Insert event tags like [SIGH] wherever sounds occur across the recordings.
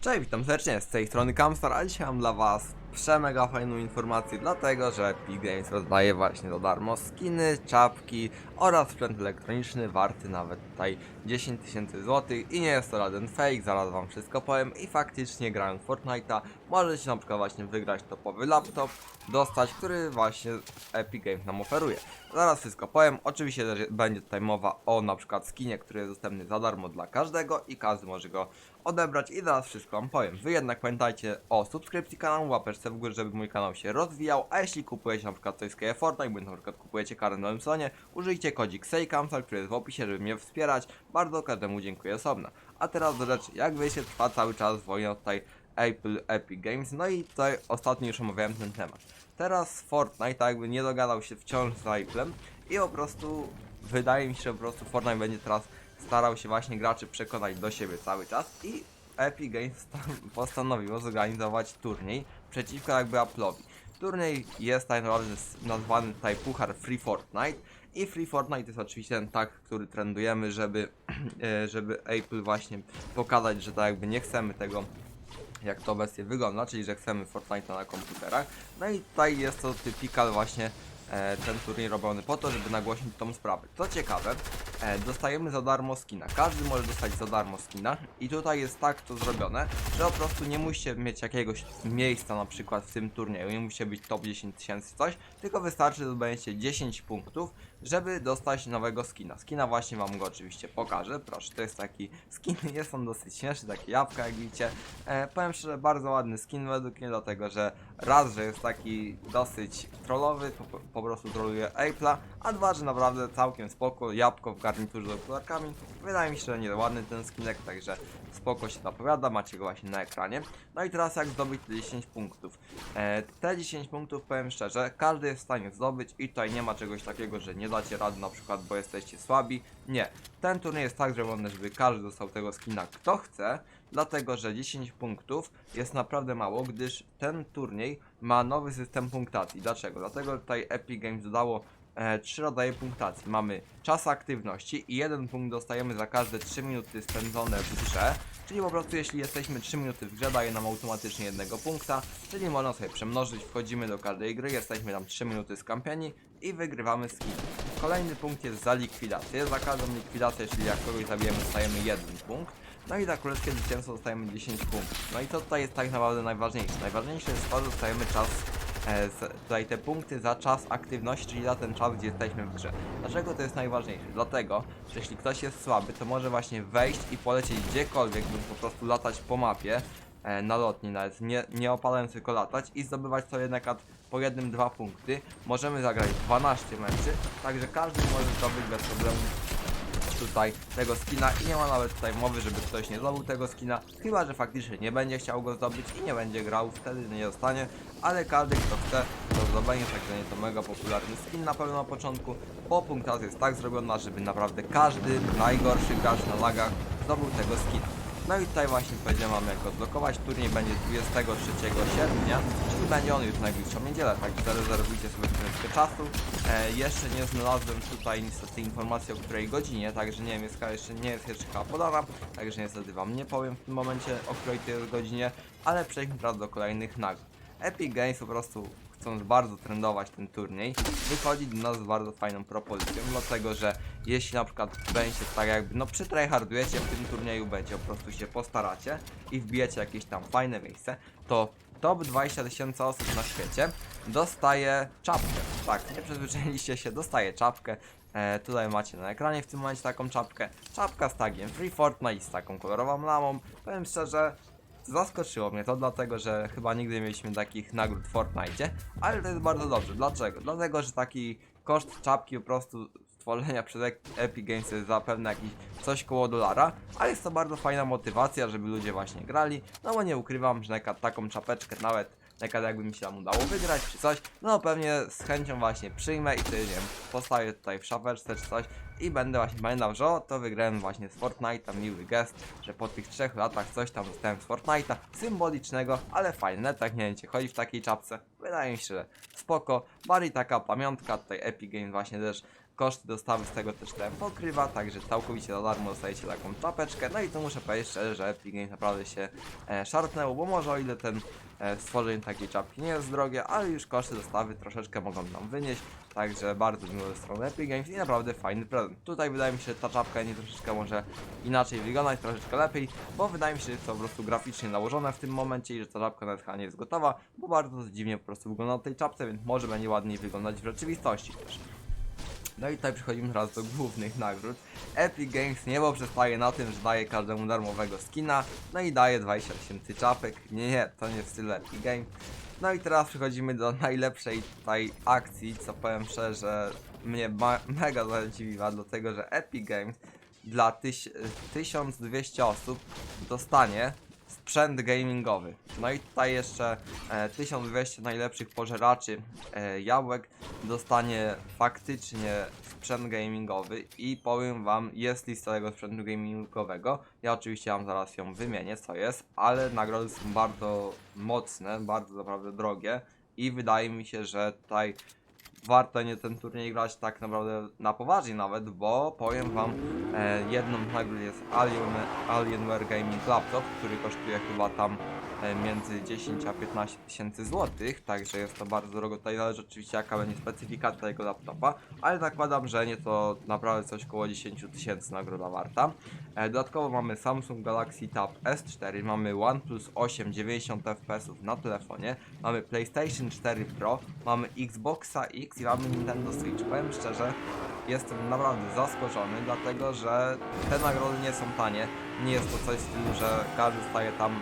Cześć, witam serdecznie, z tej strony Kamstar, a dzisiaj mam dla was przemega fajną informację, dlatego że Epic Games rozdaje właśnie za darmo skiny, czapki oraz sprzęt elektroniczny warty nawet tutaj 10 tysięcy złotych i nie jest to żaden fake, zaraz wam wszystko powiem i faktycznie w Fortnite'a możecie na przykład właśnie wygrać topowy laptop, dostać, który właśnie Epic Games nam oferuje. Zaraz wszystko powiem, oczywiście też będzie tutaj mowa o na przykład skinie, który jest dostępny za darmo dla każdego i każdy może go odebrać i zaraz wszystko wam powiem. Wy jednak pamiętajcie o subskrypcji kanału, łapeczce w górę, żeby mój kanał się rozwijał, a jeśli kupujecie na przykład coś z bądź na przykład kupujecie karę na stronie, użyjcie kodzik SEJKAMSAL, który jest w opisie, żeby mnie wspierać. Bardzo każdemu dziękuję osobno. A teraz do rzeczy, jak wiecie, trwa cały czas wojna tutaj Apple Epic Games, no i tutaj ostatnio już omawiałem ten temat. Teraz Fortnite tak jakby nie dogadał się wciąż z Apple'em i po prostu wydaje mi się, że po prostu Fortnite będzie teraz starał się właśnie graczy przekonać do siebie cały czas i Epic Games sta- [LAUGHS] postanowiło zorganizować turniej przeciwko jakby Apple'owi. Turniej jest nazwany tutaj Puchar Free Fortnite i Free Fortnite jest oczywiście ten tak, który trendujemy, żeby, [CLEARS THROAT] e, żeby Apple właśnie pokazać, że tak jakby nie chcemy tego jak to obecnie wygląda, czyli że chcemy Fortnite na komputerach. No i tutaj jest to typical właśnie e, ten turniej robiony po to, żeby nagłośnić tą sprawę. Co ciekawe, e, dostajemy za darmo skina. Każdy może dostać za darmo skina i tutaj jest tak to zrobione, że po prostu nie musicie mieć jakiegoś miejsca na przykład w tym turnieju, nie musicie być top 10 tysięcy coś, tylko wystarczy, że zdobędziecie 10 punktów, żeby dostać nowego skina. Skina właśnie wam go oczywiście pokażę, proszę, to jest taki skin, [LAUGHS] jest on dosyć śmieszny, takie jabłka jak widzicie. E, powiem szczerze, bardzo ładny skin według mnie, dlatego że raz, że jest taki dosyć trollowy, po, po prostu troluje Apple'a, a dwa, że naprawdę całkiem spoko, jabłko w garniturze z okularkami. Wydaje mi się, że nie ładny ten skinek, także spoko się zapowiada, macie go właśnie na ekranie. No i teraz jak zdobyć te 10 punktów? E, te 10 punktów powiem szczerze, każdy jest w stanie zdobyć i tutaj nie ma czegoś takiego, że nie dacie rady na przykład, bo jesteście słabi. Nie. Ten turniej jest tak zrobiony, żeby każdy dostał tego skina kto chce, dlatego że 10 punktów jest naprawdę mało, gdyż ten turniej ma nowy system punktacji. Dlaczego? Dlatego tutaj Epic Games dodało e, trzy rodzaje punktacji. Mamy czas aktywności i jeden punkt dostajemy za każde 3 minuty spędzone w grze. Czyli po prostu jeśli jesteśmy 3 minuty w grze, daje nam automatycznie jednego punkta, czyli można sobie przemnożyć, wchodzimy do każdej gry, jesteśmy tam 3 minuty skampieni i wygrywamy skin. Kolejny punkt jest za likwidację. Za każdą likwidację, czyli jak kogoś zabijemy, dostajemy jeden punkt. No i za królewskie zwycięstwo dostajemy 10 punktów. No i co tutaj jest tak naprawdę najważniejsze? Najważniejsze jest to, że dostajemy czas e, tutaj te punkty za czas aktywności, czyli za ten czas, gdzie jesteśmy w grze. Dlaczego to jest najważniejsze? Dlatego, że jeśli ktoś jest słaby, to może właśnie wejść i polecieć gdziekolwiek, lub po prostu latać po mapie, e, na lotni nawet, nie, nie opalając tylko latać i zdobywać na przykład po jednym, dwa punkty. Możemy zagrać 12 meczy, także każdy może zdobyć bez problemu tutaj tego skina i nie ma nawet tutaj mowy, żeby ktoś nie zdobył tego skina, chyba że faktycznie nie będzie chciał go zdobyć i nie będzie grał, wtedy nie dostanie, ale każdy kto chce to zdobędzie, także nie to mega popularny skin na pewno na początku, bo punktacja jest tak zrobiona, żeby naprawdę każdy najgorszy gracz na lagach zdobył tego skina. No i tutaj właśnie powiedziałem wam jak odblokować. Turniej będzie 23 sierpnia, czyli będzie on już najbliższą niedzielę, także zarezerwujcie sobie troszeczkę czasu. E, jeszcze nie znalazłem tutaj niestety informacji o której godzinie, także nie wiem, jest, jeszcze, nie jest jeszcze podana, także niestety wam nie powiem w tym momencie o której to jest godzinie, ale przejdźmy teraz do kolejnych nagród. Epic Games po prostu chcąc bardzo trendować ten turniej, wychodzi do nas z bardzo fajną propozycją, dlatego że jeśli na przykład będziecie tak jakby, no przytryhardujecie w tym turnieju, będzie po prostu się postaracie i wbijecie jakieś tam fajne miejsce, to top 20 tysięcy osób na świecie dostaje czapkę. Tak, nie przyzwyczailiście się, dostaje czapkę. E, tutaj macie na ekranie w tym momencie taką czapkę. Czapka z tagiem Free Fortnite z taką kolorową lamą. Powiem szczerze, Zaskoczyło mnie to, dlatego że chyba nigdy nie mieliśmy takich nagród w Fortnite, ale to jest bardzo dobrze. Dlaczego? Dlatego, że taki koszt czapki po prostu stworzenia przez Ep- Epic Games jest zapewne jakiś coś koło dolara, ale jest to bardzo fajna motywacja, żeby ludzie właśnie grali, no bo nie ukrywam, że taką czapeczkę nawet przykład jakby mi się tam udało wygrać czy coś, no pewnie z chęcią właśnie przyjmę i wtedy nie wiem, postawię tutaj w szafeczce czy coś i będę właśnie pamiętał, że o, to wygrałem właśnie z Fortnite'a, miły gest, że po tych trzech latach coś tam dostałem z Fortnite'a, symbolicznego, ale fajne, tak nie wiem, czy chodzi w takiej czapce, wydaje mi się, że spoko, bardziej taka pamiątka, tutaj Epic Games właśnie też koszty dostawy z tego też TM pokrywa, także całkowicie za darmo dostajecie taką czapeczkę. No i to muszę powiedzieć szczerze, że Epic Games naprawdę się e, szarpnęło, bo może o ile ten e, stworzenie takiej czapki nie jest drogie, ale już koszty dostawy troszeczkę mogą nam wynieść, także bardzo miło ze strony Epic Games i naprawdę fajny prezent. Tutaj wydaje mi się, że ta czapka nie troszeczkę może inaczej wyglądać, troszeczkę lepiej, bo wydaje mi się, że jest to po prostu graficznie nałożone w tym momencie i że ta czapka nawet chyba nie jest gotowa, bo bardzo dziwnie po prostu wygląda na tej czapce, więc może będzie ładniej wyglądać w rzeczywistości też. No i tutaj przechodzimy teraz do głównych nagród. Epic Games nie poprzestaje na tym, że daje każdemu darmowego skina, no i daje 20 tysięcy czapek. Nie, nie, to nie w stylu Epic Games. No i teraz przechodzimy do najlepszej tutaj akcji, co powiem szczerze, mnie mega zadziwiła, dlatego że Epic Games dla tyś- 1200 osób dostanie sprzęt gamingowy. No i tutaj jeszcze e, 1200 najlepszych pożeraczy e, jabłek dostanie faktycznie sprzęt gamingowy i powiem wam, jest lista tego sprzętu gamingowego. Ja oczywiście wam zaraz ją wymienię, co jest, ale nagrody są bardzo mocne, bardzo naprawdę drogie i wydaje mi się, że tutaj warto nie ten turniej grać tak naprawdę na poważnie nawet, bo powiem wam, e, jedną nagród jest Alien, Alienware Gaming Laptop, który kosztuje chyba tam e, między 10 a 15 tysięcy złotych, także jest to bardzo drogo, tutaj zależy oczywiście jaka będzie specyfikacja tego laptopa, ale zakładam, że nie to naprawdę coś koło 10 tysięcy nagroda warta. E, dodatkowo mamy Samsung Galaxy Tab S4, mamy OnePlus 8 90 fps na telefonie, mamy PlayStation 4 Pro, mamy Xboxa X i mamy Nintendo Switch. Powiem szczerze, jestem naprawdę zaskoczony, dlatego że te nagrody nie są tanie. Nie jest to coś w stylu, że każdy staje tam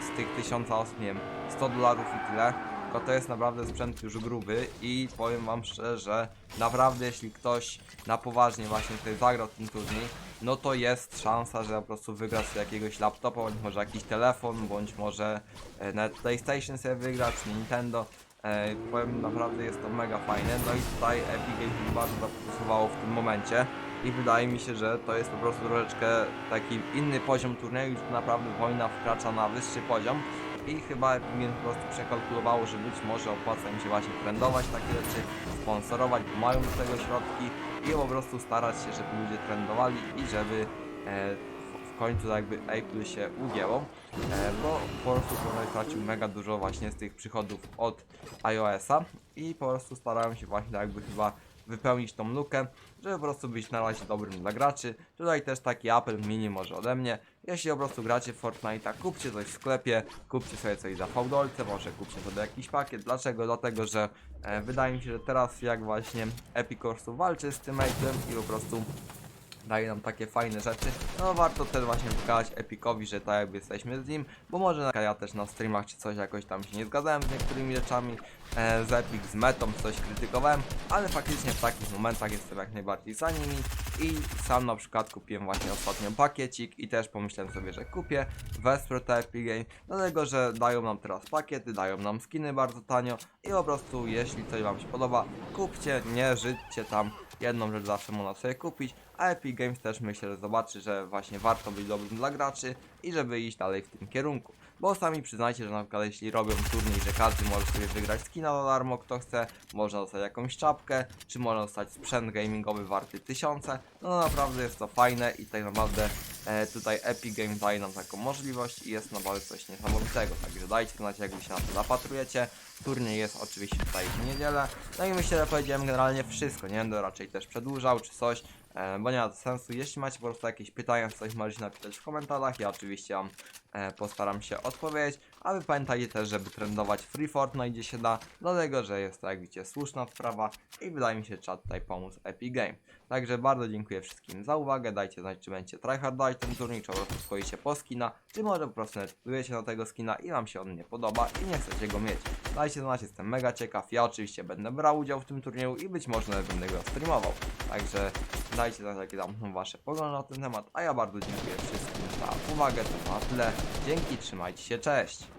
z tych tysiąca osób, nie wiem, 100 dolarów i tyle. Tylko to jest naprawdę sprzęt już gruby i powiem wam szczerze, naprawdę jeśli ktoś na poważnie właśnie tutaj zagrał ten turniej, no to jest szansa, że po prostu wygra sobie jakiegoś laptopa, bądź może jakiś telefon, bądź może e, nawet PlayStation sobie wygrać, czy Nintendo. E, powiem naprawdę jest to mega fajne, no i tutaj Epic Games bardzo zafokusowało w tym momencie. I wydaje mi się, że to jest po prostu troszeczkę taki inny poziom turnieju, już naprawdę wojna wkracza na wyższy poziom. I chyba Epic Games po prostu przekalkulowało, że być może opłaca im się właśnie trendować takie rzeczy, sponsorować, bo mają do tego środki i po prostu starać się, żeby ludzie trendowali i żeby e, końcu jakby Apple się ugięło, e, bo po prostu Fortnite stracił mega dużo właśnie z tych przychodów od iOS-a i po prostu starałem się właśnie tak jakby chyba wypełnić tą lukę, żeby po prostu być na razie dobrym dla graczy. Tutaj też taki apel mini może ode mnie. Jeśli po prostu gracie w Fortnite'a, kupcie coś w sklepie, kupcie sobie coś za fałdolce, może kupcie sobie jakiś pakiet. Dlaczego? Dlatego, że e, wydaje mi się, że teraz jak właśnie Epic walczy z tym i po prostu daje nam takie fajne rzeczy, no warto też właśnie pokazać Epicowi, że tak jakby jesteśmy z nim, bo może ja też na streamach czy coś jakoś tam się nie zgadzałem z niektórymi rzeczami, e, z Epic, z metą coś krytykowałem, ale faktycznie w takich momentach jestem jak najbardziej za nimi. I sam na przykład kupiłem właśnie ostatnio pakiecik i też pomyślałem sobie, że kupię, wesprę to Epic Game, dlatego, że dają nam teraz pakiety, dają nam skiny bardzo tanio i po prostu jeśli coś wam się podoba, kupcie, nie żydźcie tam, jedną rzecz zawsze można sobie kupić, a Epic Games też myślę, że zobaczy, że właśnie warto być dobrym dla graczy i żeby iść dalej w tym kierunku. Bo sami przyznajcie, że na przykład jeśli robią turniej, że każdy może sobie wygrać skina za darmo, kto chce, można dostać jakąś czapkę, czy można dostać sprzęt gamingowy warty tysiące, no, naprawdę jest to fajne i tak naprawdę e, tutaj Epic Games daje nam taką możliwość i jest naprawdę coś niesamowitego, także dajcie znać jak się na to zapatrujecie. Turniej jest oczywiście tutaj w niedzielę, no i myślę, że powiedziałem generalnie wszystko, nie będę raczej też przedłużał czy coś, e, bo nie ma sensu. Jeśli macie po prostu jakieś pytania, coś możecie napisać w komentarzach, ja oczywiście wam e, postaram się odpowiedzieć, a wy pamiętajcie też, żeby trendować Free Fortnite gdzie się da, dlatego, że jest to jak widzicie słuszna sprawa i wydaje mi się, że trzeba tutaj pomóc Epic Game. Także bardzo dziękuję wszystkim za uwagę, dajcie znać, czy będziecie tryhardać ten turniej, czy po prostu stoicie po skina, czy może po prostu nawet plujecie na tego skina i wam się on nie podoba i nie chcecie go mieć. Dajcie znać, jestem mega ciekaw, ja oczywiście będę brał udział w tym turnieju i być może będę go streamował. Także dajcie znać, jakie tam wasze poglądy na ten temat, a ja bardzo dziękuję wszystkim za uwagę, to na tyle. Dzięki, trzymajcie się, cześć!